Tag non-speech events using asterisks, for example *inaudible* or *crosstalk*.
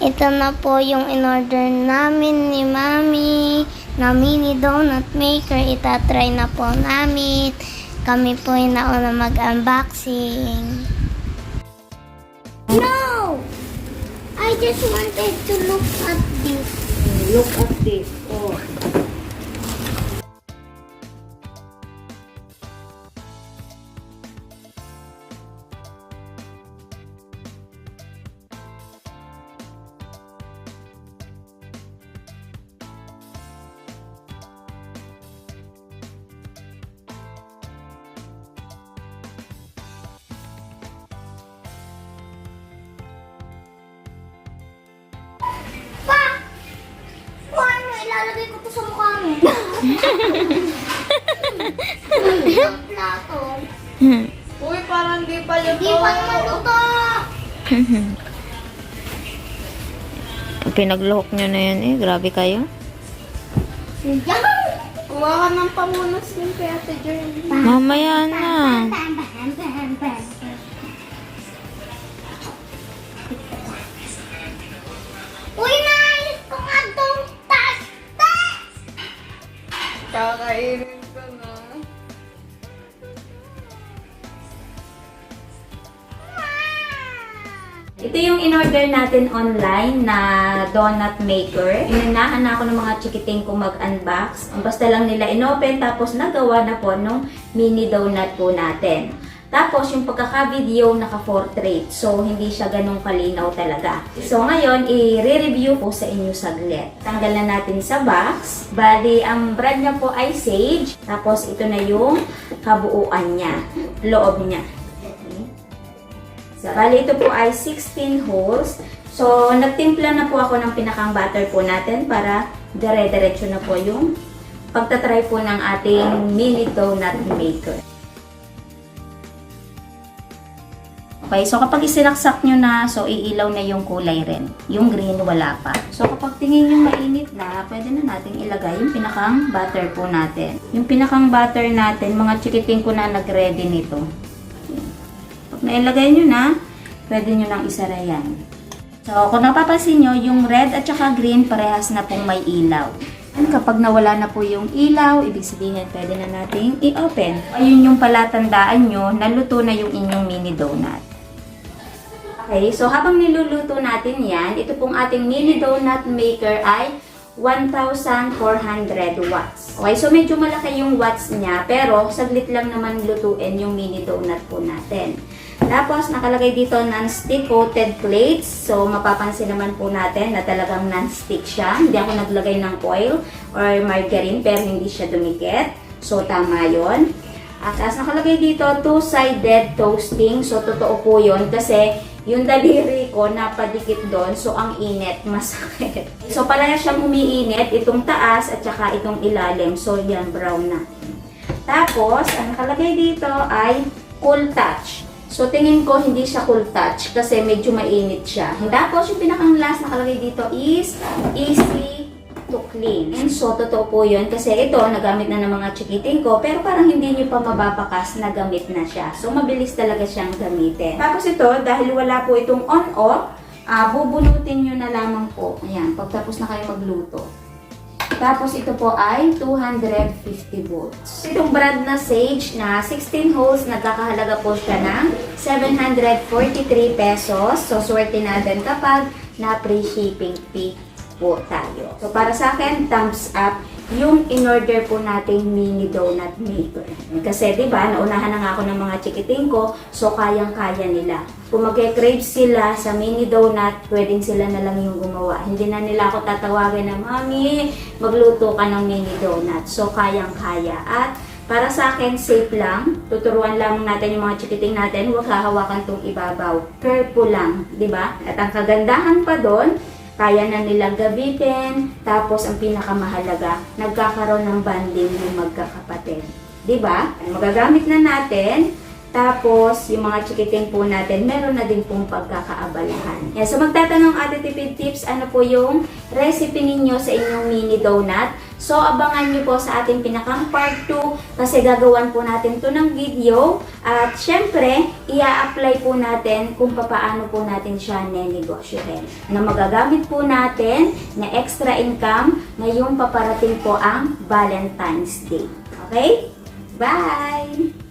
Ito na po yung in-order namin ni Mami na mini donut maker. Itatry na po namin. Kami po yung nauna mag-unboxing. No! I just wanted to look at this. Look at this. Oh. Ilalagay ko to sa mukha mo? Ang plato. *laughs* Uy, parang di pa yun. Di pa naman luto. Pinaglohok nyo na yan eh. Grabe kayo. Yan! Kuha ka ng pamunas din kay Ate Jeremy. Mamaya na. Bam, bam, bam, bam. Uy, Ito yung in-order natin online na donut maker. Inunahan na ako ng mga chikiting ko mag-unbox. Basta lang nila inopen tapos nagawa na po nung mini donut po natin. Tapos yung pagkaka-video naka-portrait. So hindi siya ganun kalinaw talaga. So ngayon, i-review po sa inyo saglit. Tanggal na natin sa box. Bali, ang brand niya po ay Sage. Tapos ito na yung kabuuan niya. Loob niya. So, bali ito po ay 16 holes. So, nagtimpla na po ako ng pinakang butter po natin para dire-diretso na po yung pagtatry po ng ating mini donut maker. Okay, so kapag isinaksak nyo na, so iilaw na yung kulay rin. Yung green, wala pa. So kapag tingin nyo mainit na, pwede na natin ilagay yung pinakang butter po natin. Yung pinakang butter natin, mga chikiting ko na nag-ready nito. Pag nailagay nyo na, pwede nyo nang isara yan. So, kung napapansin nyo, yung red at saka green, parehas na pong may ilaw. And kapag nawala na po yung ilaw, ibig sabihin, pwede na nating i-open. Ayun yung palatandaan nyo, naluto na yung inyong mini donut. Okay, so habang niluluto natin yan, ito pong ating mini donut maker ay 1,400 watts. Okay, so medyo malaki yung watts niya, pero saglit lang naman lutuin yung mini donut po natin. Tapos, nakalagay dito non-stick coated plates. So, mapapansin naman po natin na talagang non-stick siya. Hindi ako naglagay ng oil or margarine, pero hindi siya dumikit. So, tama yon. At as nakalagay dito, two-sided toasting. So, totoo po yun kasi yung daliri ko napadikit doon. So, ang init, *laughs* masakit. So, pala siyang umiinit, itong taas at saka itong ilalim. So, yan, brown na. Tapos, ang nakalagay dito ay cool touch. So, tingin ko hindi siya cool touch kasi medyo mainit siya. Tapos, yung pinakang last nakalagay dito is easy to clean. And so, totoo po yun kasi ito, nagamit na ng mga chikiting ko pero parang hindi nyo pa mababakas na gamit na siya. So, mabilis talaga siyang gamitin. Tapos ito, dahil wala po itong on-off, ah, bubunutin nyo na lamang po. Ayan, pagtapos na kayo magluto. Tapos ito po ay 250 volts. Itong brand na Sage na 16 holes, nagkakahalaga po siya ng 743 pesos. So, swerte natin kapag na-free shipping fee po tayo. So, para sa akin, thumbs up yung in-order po nating mini donut maker. Kasi, di ba, naunahan na nga ako ng mga chikiting ko, so kayang-kaya nila. Kung mag-crave sila sa mini donut, pwedeng sila na lang yung gumawa. Hindi na nila ako tatawagan na, Mami, magluto ka ng mini donut. So, kayang-kaya. At para sa akin, safe lang. Tuturuan lang natin yung mga chikiting natin. Huwag hahawakan tong ibabaw. Careful lang, di ba? At ang kagandahan pa doon, kaya na nilang gabitin. Tapos, ang pinakamahalaga, nagkakaroon ng banding yung magkakapatid. Di ba? Magagamit na natin. Tapos, yung mga chikiting po natin, meron na din pong pagkakaabalahan. Yan. So, magtatanong Ate Tipid Tips, ano po yung recipe ninyo sa inyong mini donut? So, abangan nyo po sa ating pinakang part 2 kasi gagawan po natin to ng video at syempre, ia-apply po natin kung papaano po natin siya nenegosyohin na magagamit po natin na extra income ngayong paparating po ang Valentine's Day. Okay? Bye!